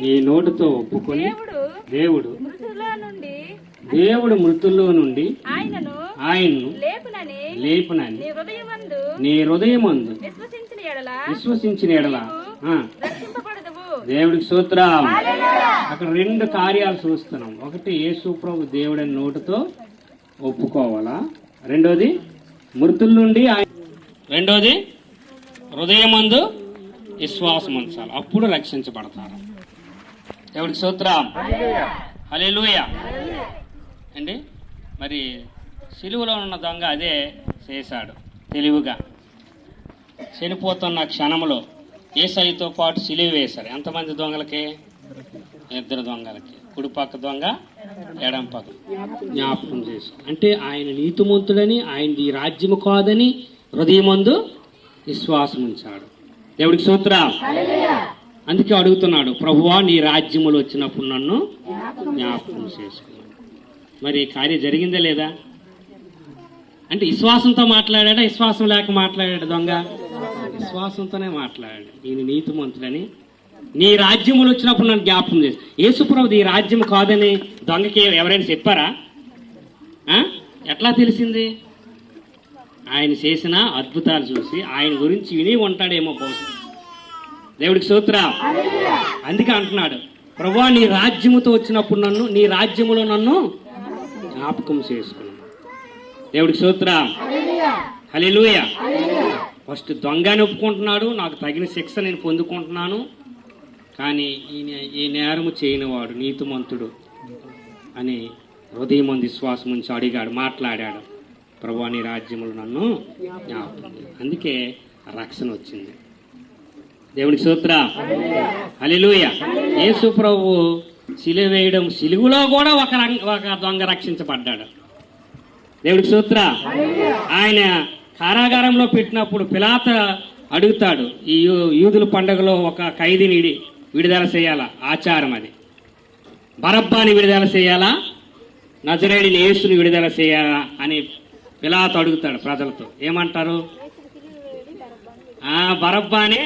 నీ నోటితో ఒప్పుకొని దేవుడు దేవుడు మృతుల నుండి దేవుడు మృతుల్లో నుండి ఆయనను ఆయన్ను లేపునని లేపునని నీ హృదయమందు నీ హృదయమందు విశ్వసించిన ఎడల విశ్వసించిన ఎడల. ఆ, రక్షింపబడదువు. దేవుడికి సూత్రం అక్కడ రెండు కార్యాలు చూస్తున్నాం. ఒకటి యేసు ప్రభు దేవుడని నోటితో ఒప్పుకోవాలా? రెండోది మృతుల నుండి రెండోది హృదయమందు విశ్వాసం ఉంచాలి. అప్పుడు రక్షించబడతారు. దేవుడికి సూత్రం హల్లెలూయ. అండి మరి సిలువలో ఉన్న దొంగ అదే చేశాడు తెలివిగా. చనిపోతున్న క్షణంలో ఏసైతో పాటు సిలువ వేశారు. ఎంతమంది దొంగలకి? ఇద్దరు దొంగలకి. కుడి పక్క దొంగ ఎడం పక్క జ్ఞాపకం చేసి అంటే ఆయన నీతిమంతుడని ఆయనది ఈ రాజ్యము కాదని హృదయమందు విశ్వాసం ఉంచాడు. దేవుడికి సూత్ర అందుకే అడుగుతున్నాడు ప్రభువా నీ రాజ్యములు వచ్చినప్పుడు నన్ను జ్ఞాపకం చేసుకున్నాను మరి కార్యం జరిగిందా లేదా? అంటే విశ్వాసంతో మాట్లాడాడా? విశ్వాసం లేక మాట్లాడాడు దొంగ? విశ్వాసంతోనే మాట్లాడాడు. నేను నీతిమంతుడని నీ రాజ్యములు వచ్చినప్పుడు నన్ను జ్ఞాపకం చేసి. యేసుప్రభు ఈ రాజ్యం కాదని దొంగకి ఎవరైనా చెప్పారా? ఎట్లా తెలిసింది? ఆయన చేసిన అద్భుతాలు చూసి ఆయన గురించి విని ఉంటాడేమో బహుశా. దేవుడికి సూత్ర అందుకే అంటున్నాడు ప్రభా నీ రాజ్యముతో వచ్చినప్పుడు నన్ను నీ రాజ్యములో నన్ను జ్ఞాపకం చేసుకున్నాను దేవుడికి సూత్ర హల్లెలూయ. ఫస్ట్ దొంగని ఒప్పుకుంటున్నాడు నాకు తగిన శిక్ష నేను పొందుకుంటున్నాను కానీ ఈ నే- ఈ నేరము చేయనివాడు నీతిమంతుడు అని హృదయం విశ్వాసం ఉంచి అడిగాడు మాట్లాడాడు. ప్రభు నీ రాజ్యములు నన్ను జ్ఞాపకం అందుకే రక్షణ వచ్చింది. దేవునికి సూత్ర అలిలుయ యేసు ప్రభు సిలువ వేయడం సిలుగులో కూడా ఒక రంగ- ఒక దొంగ రక్షించబడ్డాడు. దేవుడికి సూత్ర ఆయన కారాగారంలో పెట్టినప్పుడు పిలాత అడుగుతాడు ఈ యూదుల పండుగలో ఒక ఖైదీని విడుదల చేయాలా? ఆచారం అది. బరబ్బాని విడుదల చేయాలా? నజరేడిని యేసుని విడుదల చేయాలా? అని పిలాత అడుగుతాడు ప్రజలతో. ఏమంటారు? ఆ బరబ్బాని